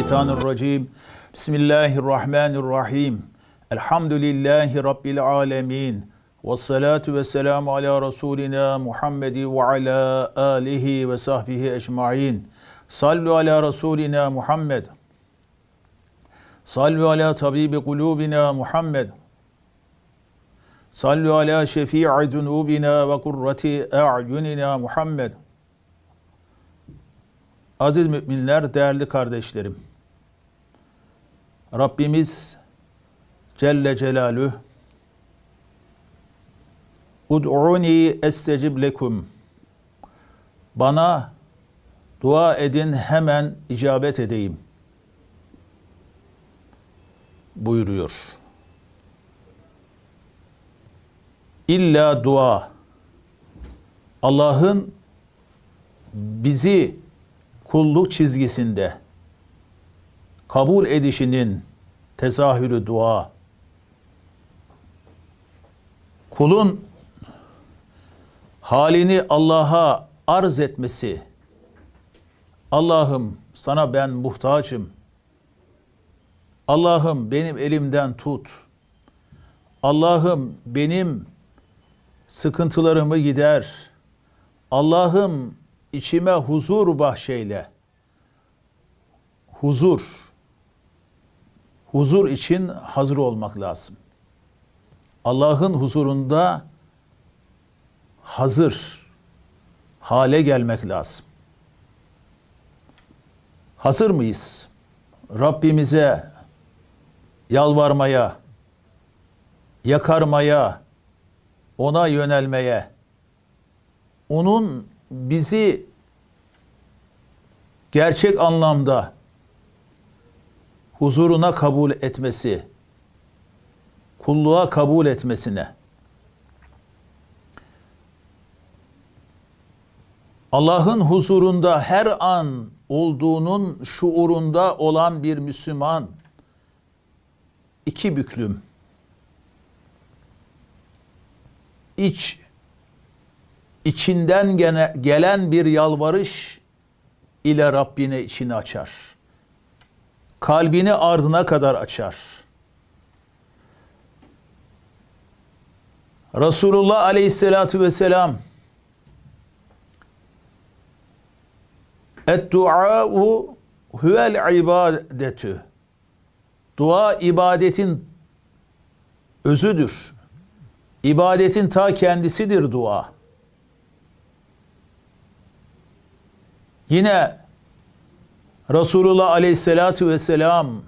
Euzubillahimineşşeytanirracim. Bismillahirrahmanirrahim. Elhamdülillahi Rabbil alemin. Ve salatu ve selamu ala Resulina Muhammedi ve ala alihi ve sahbihi ecmain. Sallu ala Resulina Muhammed. Sallu ala tabibi kulubina Muhammed. Sallu ala şefii zunubina ve kurrati a'yunina Muhammed. Aziz müminler, değerli kardeşlerim. Rabbimiz Celle Celaluhu Ud'uni estecib lekum. Bana dua edin hemen icabet edeyim. buyuruyor. İlla dua. Allah'ın bizi kulluk çizgisinde kabul edişinin tezahürü dua. Kulun halini Allah'a arz etmesi. Allah'ım sana ben muhtaçım. Allah'ım benim elimden tut. Allah'ım benim sıkıntılarımı gider. Allah'ım içime huzur bahşeyle. Huzur. Huzur için hazır olmak lazım. Allah'ın huzurunda hazır hale gelmek lazım. Hazır mıyız? Rabbimize yalvarmaya, yakarmaya, ona yönelmeye, onun bizi gerçek anlamda huzuruna kabul etmesi, kulluğa kabul etmesine, Allah'ın huzurunda her an olduğunun şuurunda olan bir Müslüman, iki büklüm, iç içinden gene, gelen bir yalvarış ile Rabbine içini açar. Kalbini ardına kadar açar. Resulullah aleyhissalatu vesselam Et-dua'u huvel ibadetü Dua ibadetin özüdür. İbadetin ta kendisidir dua. Yine Resulullah Aleyhisselatü Vesselam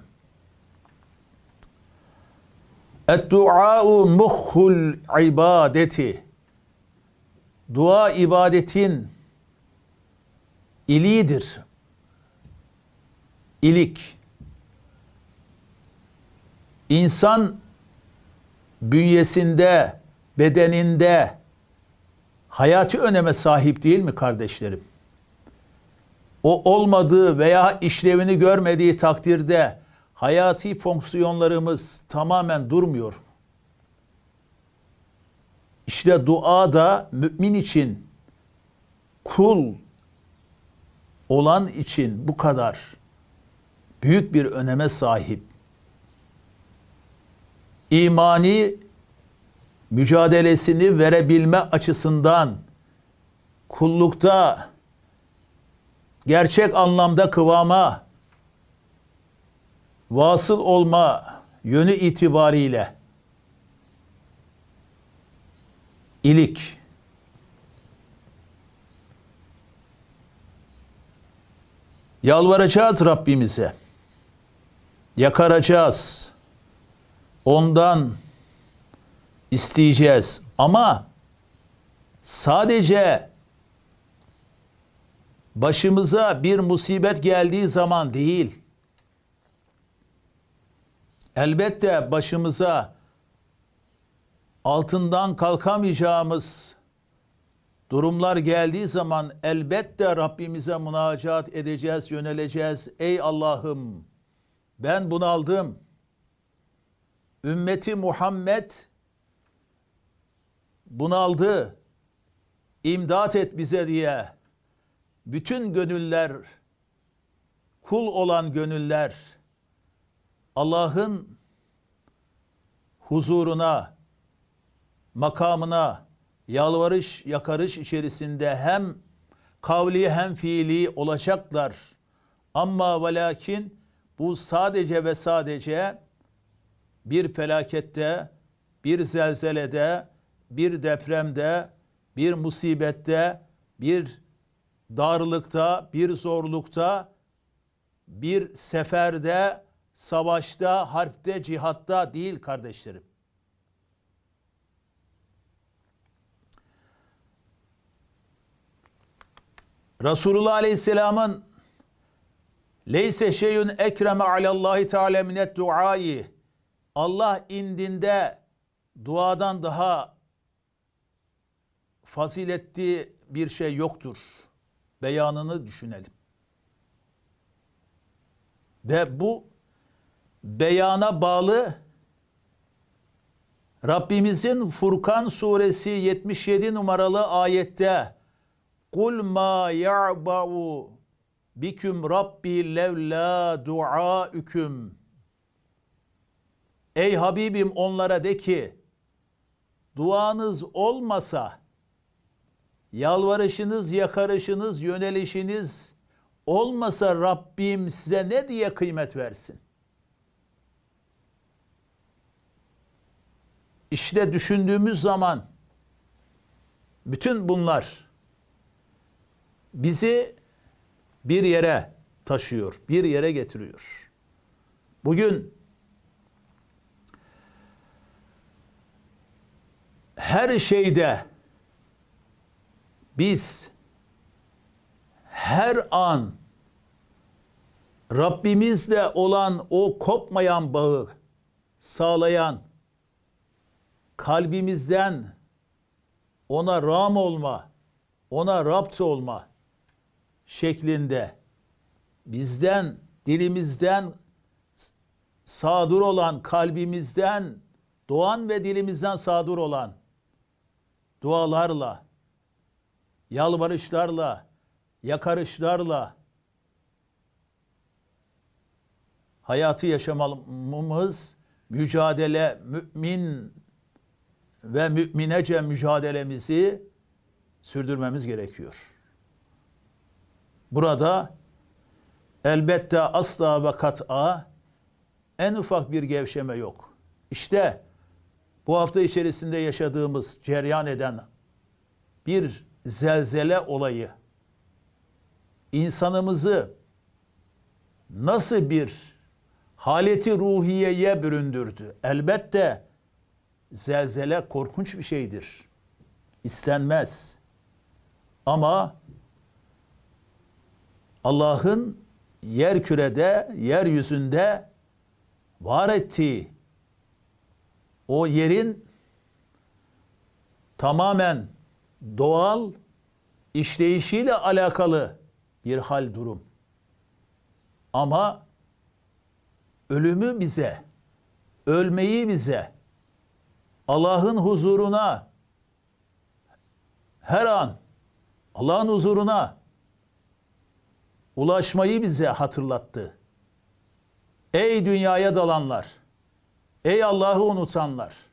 Et-dua'u muhhul ibadeti Dua ibadetin iliğidir. İlik. İnsan bünyesinde, bedeninde hayati öneme sahip değil mi kardeşlerim? O olmadığı veya işlevini görmediği takdirde hayati fonksiyonlarımız tamamen durmuyor. İşte dua da mümin için, kul olan için bu kadar büyük bir öneme sahip. İmani mücadelesini verebilme açısından kullukta gerçek anlamda kıvama vasıl olma yönü itibariyle ilik. Yalvaracağız Rabbimize. Yakaracağız. Ondan isteyeceğiz. Ama sadece başımıza bir musibet geldiği zaman değil. Elbette başımıza altından kalkamayacağımız durumlar geldiği zaman elbette Rabbimize münacat edeceğiz, yöneleceğiz. Ey Allah'ım ben bunaldım. Ümmeti Muhammed bunaldı. İmdat et bize diye bütün gönüller kul olan gönüller Allah'ın huzuruna, makamına yalvarış, yakarış içerisinde hem kavli hem fiili olacaklar. Ama ve lakin bu sadece ve sadece bir felakette, bir zelzelede, bir depremde, bir musibette, bir darlıkta, bir zorlukta, bir seferde, savaşta, harpte, cihatta değil kardeşlerim. Resulullah Aleyhisselam'ın Leyse şeyün ekreme alallahi teala minet duayı Allah indinde duadan daha faziletli bir şey yoktur. Beyanını düşünelim. Ve bu beyana bağlı Rabbimizin Furkan suresi 77 numaralı ayette Kul ma ya'ba'u biküm rabbi levla duaüküm Ey Habibim onlara de ki duanız olmasa yalvarışınız, yakarışınız, yönelişiniz olmasa Rabbim size ne diye kıymet versin? İşte düşündüğümüz zaman bütün bunlar bizi bir yere taşıyor, bir yere getiriyor. Bugün her şeyde biz her an Rabbimizle olan o kopmayan bağı sağlayan kalbimizden ona ram olma, ona rapt olma şeklinde bizden, dilimizden sadur olan, kalbimizden doğan ve dilimizden sadur olan dualarla, yalvarışlarla, yakarışlarla hayatı yaşamamız, mücadele, mümin ve müminece mücadelemizi sürdürmemiz gerekiyor. Burada elbette asla ve kat'a en ufak bir gevşeme yok. İşte bu hafta içerisinde yaşadığımız, ceryan eden bir zelzele olayı insanımızı nasıl bir haleti ruhiyeye büründürdü? Elbette zelzele korkunç bir şeydir. İstenmez. Ama Allah'ın yer kürede, yeryüzünde var ettiği o yerin tamamen doğal işleyişiyle alakalı bir hal durum. Ama ölümü bize, ölmeyi bize, Allah'ın huzuruna her an Allah'ın huzuruna ulaşmayı bize hatırlattı. Ey dünyaya dalanlar, ey Allah'ı unutanlar.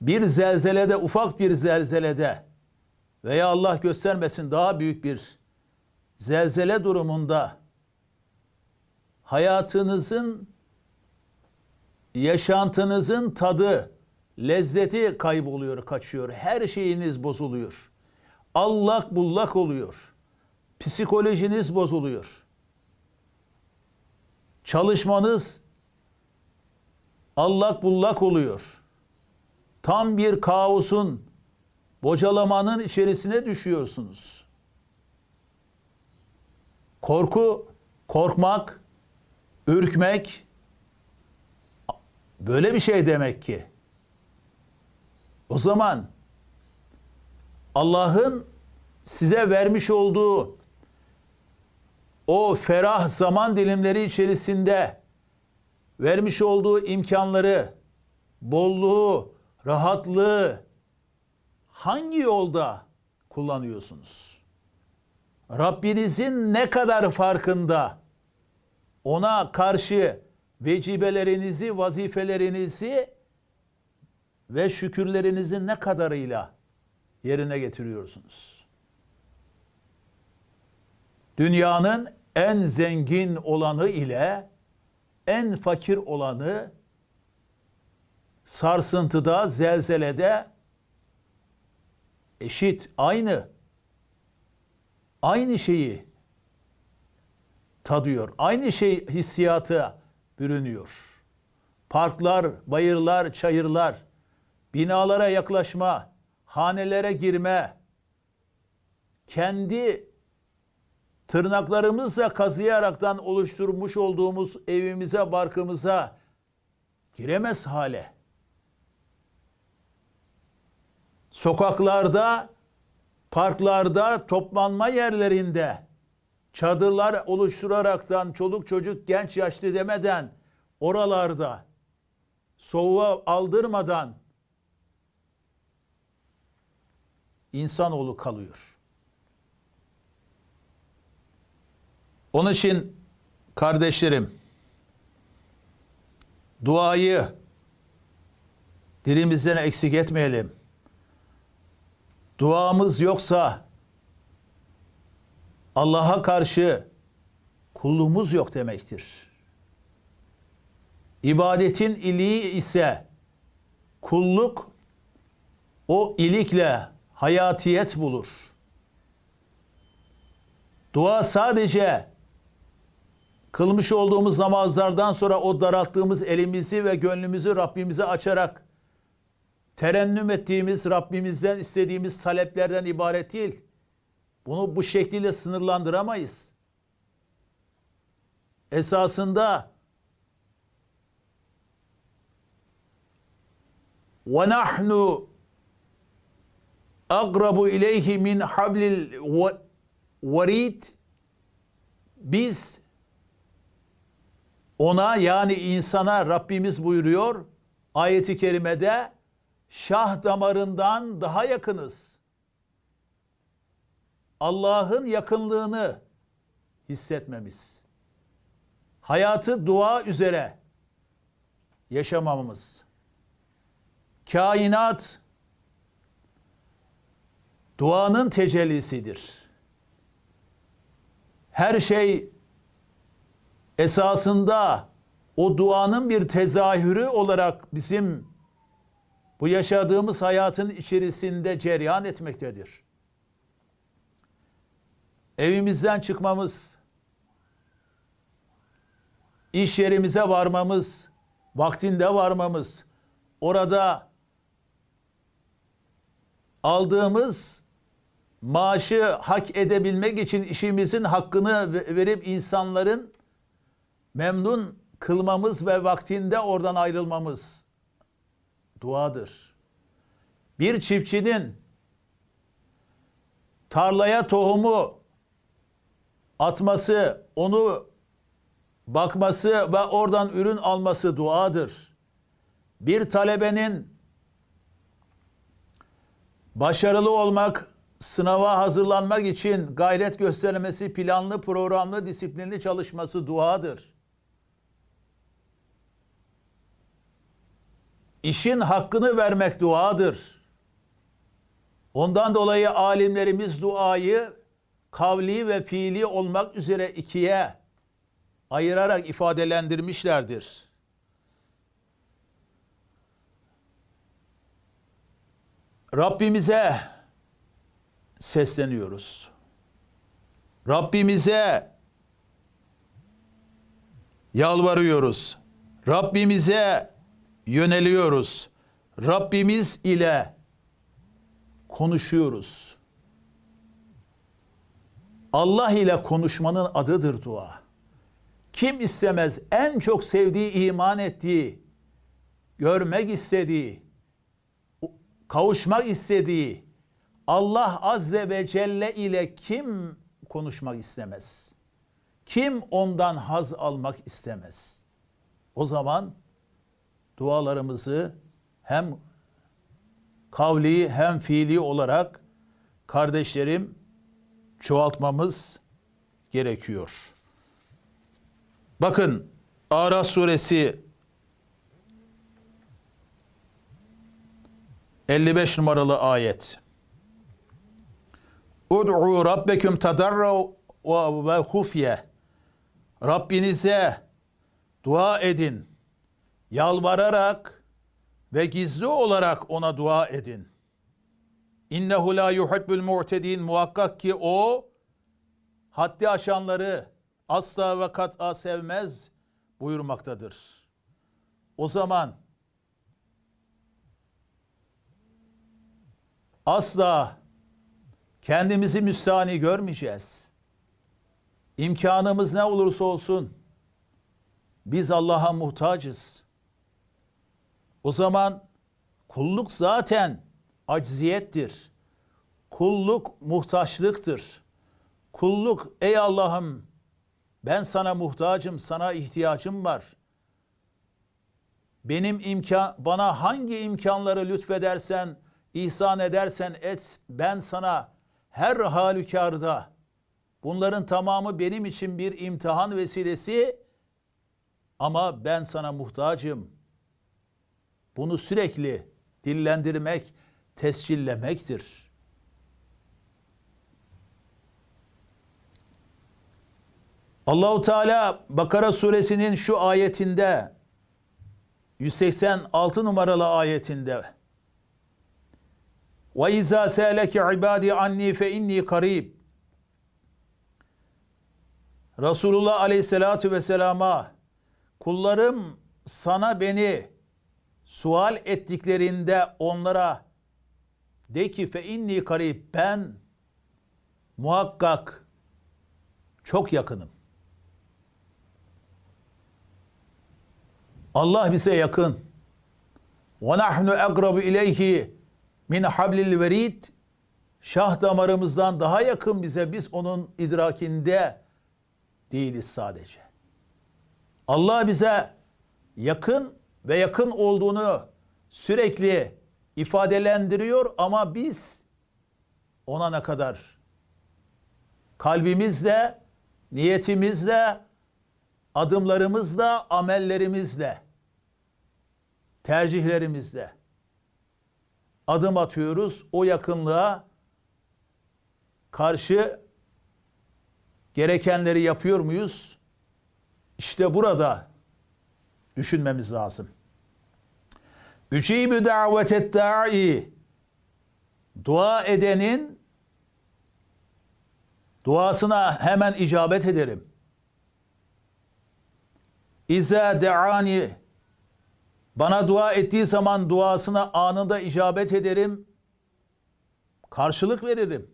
Bir zelzelede, ufak bir zelzelede veya Allah göstermesin daha büyük bir zelzele durumunda hayatınızın yaşantınızın tadı, lezzeti kayboluyor, kaçıyor. Her şeyiniz bozuluyor. Allak bullak oluyor. Psikolojiniz bozuluyor. Çalışmanız allak bullak oluyor. Tam bir kaosun, bocalamanın içerisine düşüyorsunuz. Korku, korkmak, ürkmek böyle bir şey demek ki. O zaman Allah'ın size vermiş olduğu o ferah zaman dilimleri içerisinde vermiş olduğu imkanları, bolluğu, rahatlığı hangi yolda kullanıyorsunuz? Rabbinizin ne kadar farkında ona karşı vecibelerinizi, vazifelerinizi ve şükürlerinizin ne kadarıyla yerine getiriyorsunuz? Dünyanın en zengin olanı ile en fakir olanı sarsıntıda, zelzelede eşit, aynı. Aynı şeyi tadıyor. Aynı şey hissiyatı bürünüyor. Parklar, bayırlar, çayırlar, binalara yaklaşma, hanelere girme, kendi tırnaklarımızla kazıyaraktan oluşturmuş olduğumuz evimize, barkımıza giremez hale. Sokaklarda, parklarda, toplanma yerlerinde çadırlar oluşturaraktan çoluk çocuk genç yaşlı demeden oralarda soğuğa aldırmadan insanoğlu kalıyor. Onun için kardeşlerim duayı dilimizden eksik etmeyelim. Duamız yoksa Allah'a karşı kulluğumuz yok demektir. İbadetin iliği ise kulluk o ilikle hayatiyet bulur. Dua sadece kılmış olduğumuz namazlardan sonra o daralttığımız elimizi ve gönlümüzü Rabbimize açarak terennüm ettiğimiz, Rabbimizden istediğimiz taleplerden ibaret değil. Bunu bu şekliyle sınırlandıramayız. Esasında ve nahnu agrabu ileyhi min hablil varid biz ona yani insana Rabbimiz buyuruyor ayeti kerimede şah damarından daha yakınız. Allah'ın yakınlığını hissetmemiz. Hayatı dua üzere yaşamamız. Kainat duanın tecellisidir. Her şey esasında o duanın bir tezahürü olarak bizim bu yaşadığımız hayatın içerisinde cereyan etmektedir. Evimizden çıkmamız, iş yerimize varmamız, vaktinde varmamız, orada aldığımız maaşı hak edebilmek için işimizin hakkını verip insanların memnun kılmamız ve vaktinde oradan ayrılmamız duadır. Bir çiftçinin tarlaya tohumu atması, onu bakması ve oradan ürün alması duadır. Bir talebenin başarılı olmak, sınava hazırlanmak için gayret göstermesi, planlı, programlı, disiplinli çalışması duadır. İşin hakkını vermek duadır. Ondan dolayı alimlerimiz duayı kavli ve fiili olmak üzere ikiye ayırarak ifadelendirmişlerdir. Rabbimize sesleniyoruz. Rabbimize yalvarıyoruz. Rabbimize yöneliyoruz. Rabbimiz ile konuşuyoruz. Allah ile konuşmanın adıdır dua. Kim istemez en çok sevdiği, iman ettiği, görmek istediği, kavuşmak istediği Allah Azze ve Celle ile kim konuşmak istemez? Kim ondan haz almak istemez? O zaman dualarımızı hem kavli hem fiili olarak kardeşlerim çoğaltmamız gerekiyor. Bakın Araf suresi 55 numaralı ayet. Ud'u rabbeküm tadarra ve hufye. Rabbinize dua edin. Yalvararak ve gizli olarak ona dua edin. İnnehu la yuhibbul mu'tedin. Muhakkak ki o haddi aşanları asla ve kat'a sevmez buyurmaktadır. O zaman asla kendimizi müstahni görmeyeceğiz. İmkanımız ne olursa olsun biz Allah'a muhtacız. O zaman kulluk zaten acziyettir. Kulluk muhtaçlıktır. Kulluk ey Allah'ım ben sana muhtacım, sana ihtiyacım var. Benim imkan bana hangi imkanları lütfedersen, ihsan edersen et. Ben sana her halükarda bunların tamamı benim için bir imtihan vesilesi ama ben sana muhtacım. Bunu sürekli dillendirmek, tescillemektir. Allahu Teala Bakara suresinin şu ayetinde 186 numaralı ayetinde ve izâ sâleke ibâdi anni fe inni karib Resulullah Aleyhisselatü Vesselam'a kullarım sana beni sual ettiklerinde onlara de ki fe inni karib ben muhakkak çok yakınım. Allah bize yakın. Ve nahnu akrabu ileyhi min hablil verid. Şah damarımızdan daha yakın bize biz onun idrakinde değiliz sadece. Allah bize yakın ve yakın olduğunu sürekli ifadelendiriyor ama biz ona ne kadar kalbimizle, niyetimizle, adımlarımızla, amellerimizle, tercihlerimizle adım atıyoruz. O yakınlığa karşı gerekenleri yapıyor muyuz? İşte burada düşünmemiz lazım. Ücibü davetet da'i dua edenin duasına hemen icabet ederim. İza de'ani bana dua ettiği zaman duasına anında icabet ederim. Karşılık veririm.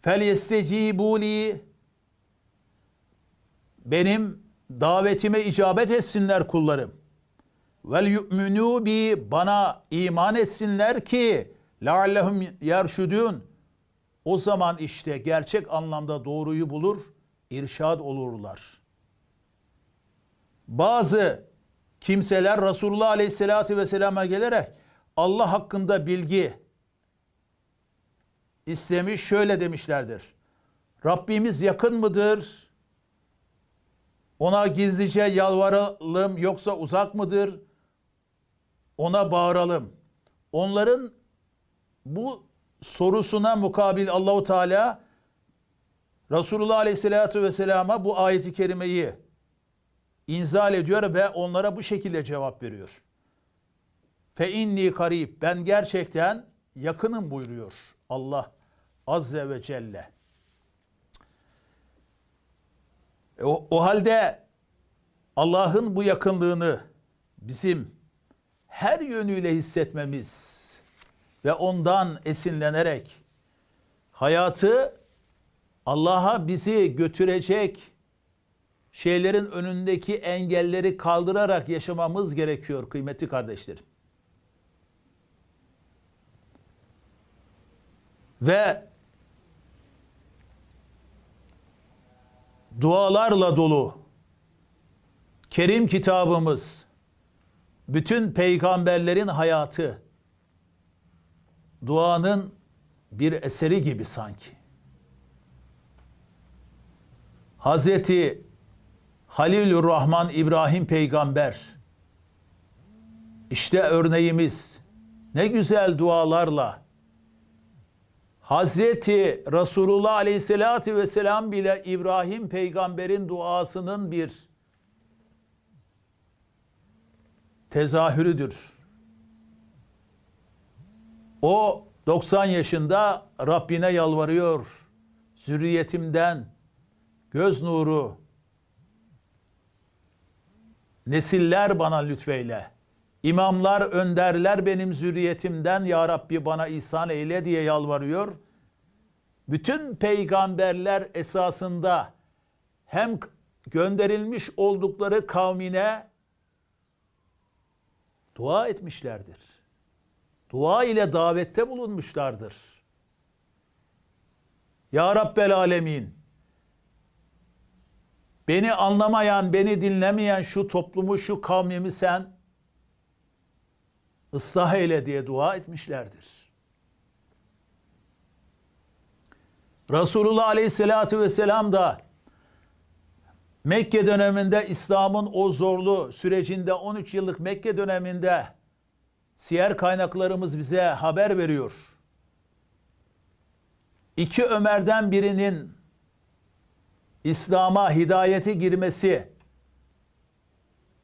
Fel yestecibuli benim davetime icabet etsinler kullarım. Vel yu'minu bi bana iman etsinler ki leallehum yerşudun. O zaman işte gerçek anlamda doğruyu bulur, irşad olurlar. Bazı kimseler Resulullah Aleyhisselatü Vesselam'a gelerek Allah hakkında bilgi istemiş şöyle demişlerdir. Rabbimiz yakın mıdır? Ona gizlice yalvaralım yoksa uzak mıdır? Ona bağıralım. Onların bu sorusuna mukabil Allahu Teala Resulullah Aleyhisselatü Vesselam'a bu ayeti kerimeyi inzal ediyor ve onlara bu şekilde cevap veriyor. Fe inni karib ben gerçekten yakınım buyuruyor Allah azze ve celle. E, O, o halde Allah'ın bu yakınlığını bizim her yönüyle hissetmemiz ve ondan esinlenerek hayatı Allah'a bizi götürecek şeylerin önündeki engelleri kaldırarak yaşamamız gerekiyor kıymetli kardeşlerim. Ve dualarla dolu Kerim kitabımız bütün peygamberlerin hayatı duanın bir eseri gibi sanki. Hazreti Halilur Rahman İbrahim peygamber. İşte örneğimiz. Ne güzel dualarla. Hazreti Resulullah Aleyhisselatü Vesselam bile İbrahim peygamberin duasının bir tezahürüdür. O 90 yaşında Rabbine yalvarıyor. Zürriyetimden göz nuru nesiller bana lütfeyle. İmamlar, önderler benim zürriyetimden ya Rabbi bana ihsan eyle diye yalvarıyor. Bütün peygamberler esasında hem gönderilmiş oldukları kavmine dua etmişlerdir. Dua ile davette bulunmuşlardır. Ya Rabbel Alemin, beni anlamayan, beni dinlemeyen şu toplumu, şu kavmimi sen ıslah eyle diye dua etmişlerdir. Resulullah Aleyhisselatü Vesselam da Mekke döneminde İslam'ın o zorlu sürecinde 13 yıllık Mekke döneminde siyer kaynaklarımız bize haber veriyor. İki Ömer'den birinin İslam'a hidayeti girmesi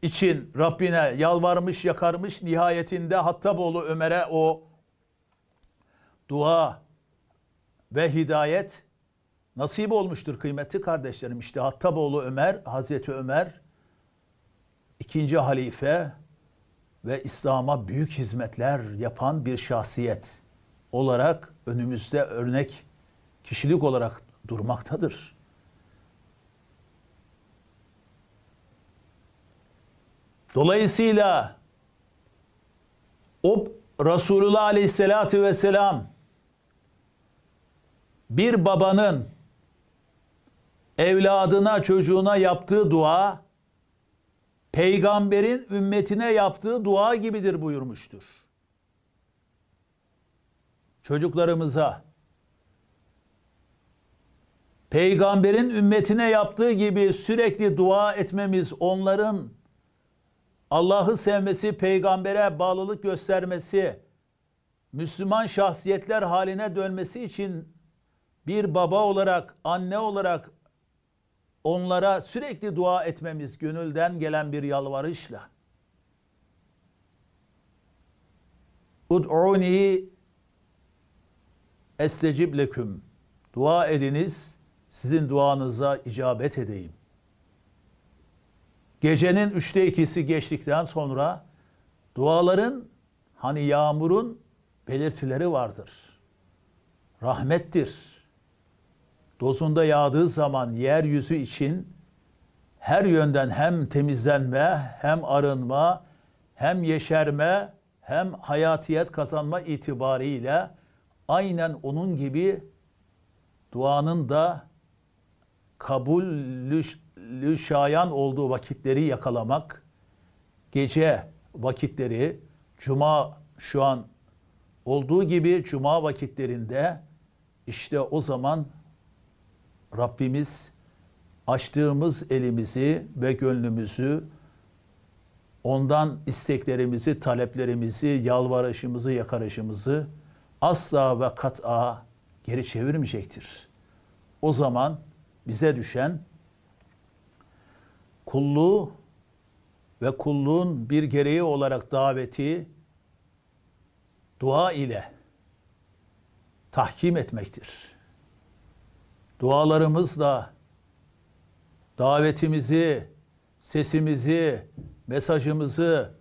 için Rabbine yalvarmış yakarmış nihayetinde Hattaboğlu Ömer'e o dua ve hidayet nasip olmuştur kıymetli kardeşlerim. İşte Hattaboğlu Ömer, Hazreti Ömer ikinci halife ve İslam'a büyük hizmetler yapan bir şahsiyet olarak önümüzde örnek kişilik olarak durmaktadır. Dolayısıyla o Resulullah Aleyhisselatü Vesselam bir babanın evladına, çocuğuna yaptığı dua peygamberin ümmetine yaptığı dua gibidir buyurmuştur. Çocuklarımıza peygamberin ümmetine yaptığı gibi sürekli dua etmemiz onların Allah'ı sevmesi, peygambere bağlılık göstermesi, Müslüman şahsiyetler haline dönmesi için bir baba olarak, anne olarak onlara sürekli dua etmemiz gönülden gelen bir yalvarışla. Ud'uni estecib leküm. Dua ediniz, sizin duanıza icabet edeyim. Gecenin üçte ikisi geçtikten sonra duaların hani yağmurun belirtileri vardır. Rahmettir. Dozunda yağdığı zaman yeryüzü için her yönden hem temizlenme, hem arınma, hem yeşerme, hem hayatiyet kazanma itibariyle aynen onun gibi duanın da kabullü şayan olduğu vakitleri yakalamak, gece vakitleri, cuma şu an olduğu gibi cuma vakitlerinde işte o zaman Rabbimiz açtığımız elimizi ve gönlümüzü ondan isteklerimizi, taleplerimizi, yalvarışımızı, yakarışımızı asla ve kat'a geri çevirmeyecektir. O zaman bize düşen kulluğu ve kulluğun bir gereği olarak daveti dua ile tahkim etmektir. Dualarımızla davetimizi, sesimizi, mesajımızı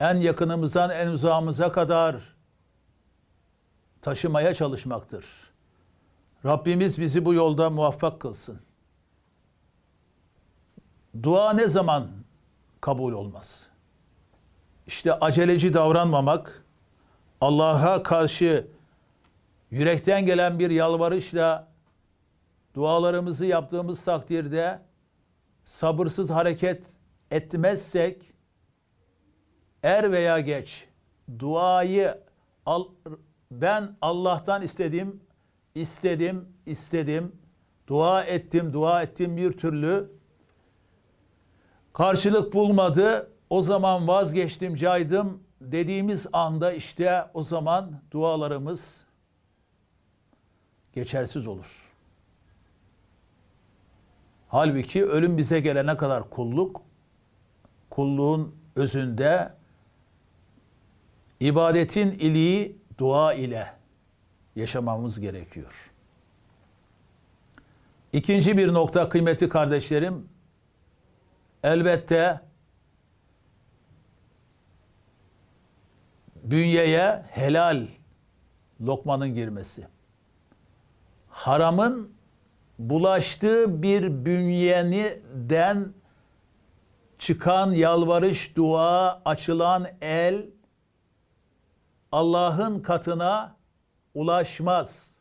en yakınımızdan en uzağımıza kadar taşımaya çalışmaktır. Rabbimiz bizi bu yolda muvaffak kılsın. Dua ne zaman kabul olmaz? İşte aceleci davranmamak, Allah'a karşı yürekten gelen bir yalvarışla dualarımızı yaptığımız takdirde sabırsız hareket etmezsek er veya geç duayı al, ben Allah'tan istediğim istedim, istedim, dua ettim, dua ettim bir türlü karşılık bulmadı. O zaman vazgeçtim, caydım dediğimiz anda işte o zaman dualarımız geçersiz olur. Halbuki ölüm bize gelene kadar kulluk, kulluğun özünde ibadetin iliği dua ile yaşamamız gerekiyor. İkinci bir nokta kıymeti kardeşlerim, elbette bünyeye helal lokmanın girmesi. Haramın bulaştığı bir bünyeniden çıkan yalvarış, dua, açılan el Allah'ın katına ulaşmaz.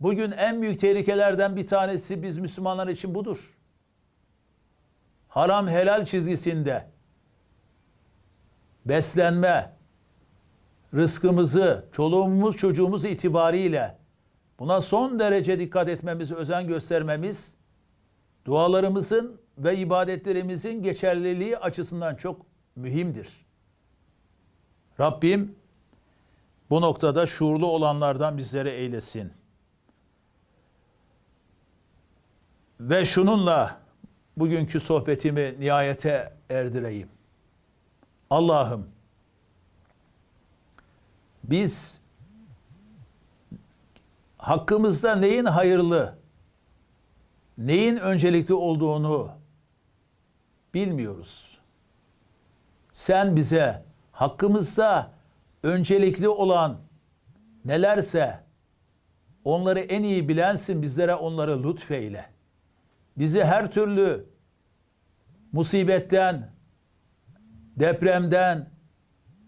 Bugün en büyük tehlikelerden bir tanesi biz Müslümanlar için budur. Haram helal çizgisinde beslenme, rızkımızı, çoluğumuz çocuğumuz itibariyle buna son derece dikkat etmemiz, özen göstermemiz, dualarımızın ve ibadetlerimizin geçerliliği açısından çok mühimdir. Rabbim bu noktada şuurlu olanlardan bizlere eylesin. Ve şununla bugünkü sohbetimi nihayete erdireyim. Allah'ım biz hakkımızda neyin hayırlı, neyin öncelikli olduğunu bilmiyoruz. Sen bize hakkımızda öncelikli olan nelerse onları en iyi bilensin bizlere onları lütfeyle. Bizi her türlü musibetten, depremden,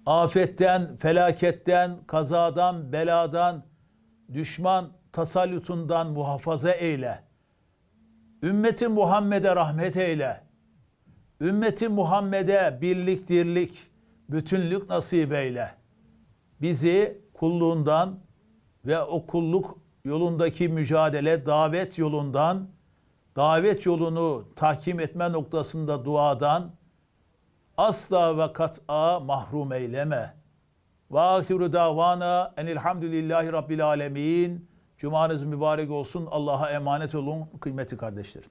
afetten, felaketten, kazadan, beladan, düşman tasallutundan muhafaza eyle. Ümmeti Muhammed'e rahmet eyle. Ümmeti Muhammed'e birlik, dirlik, bütünlük nasip eyle. Bizi kulluğundan ve o kulluk yolundaki mücadele, davet yolundan, davet yolunu tahkim etme noktasında duadan asla ve kat'a mahrum eyleme. Ve ahiru davana enilhamdülillahi rabbil alemin. Cumanız mübarek olsun. Allah'a emanet olun kıymetli kardeşlerim.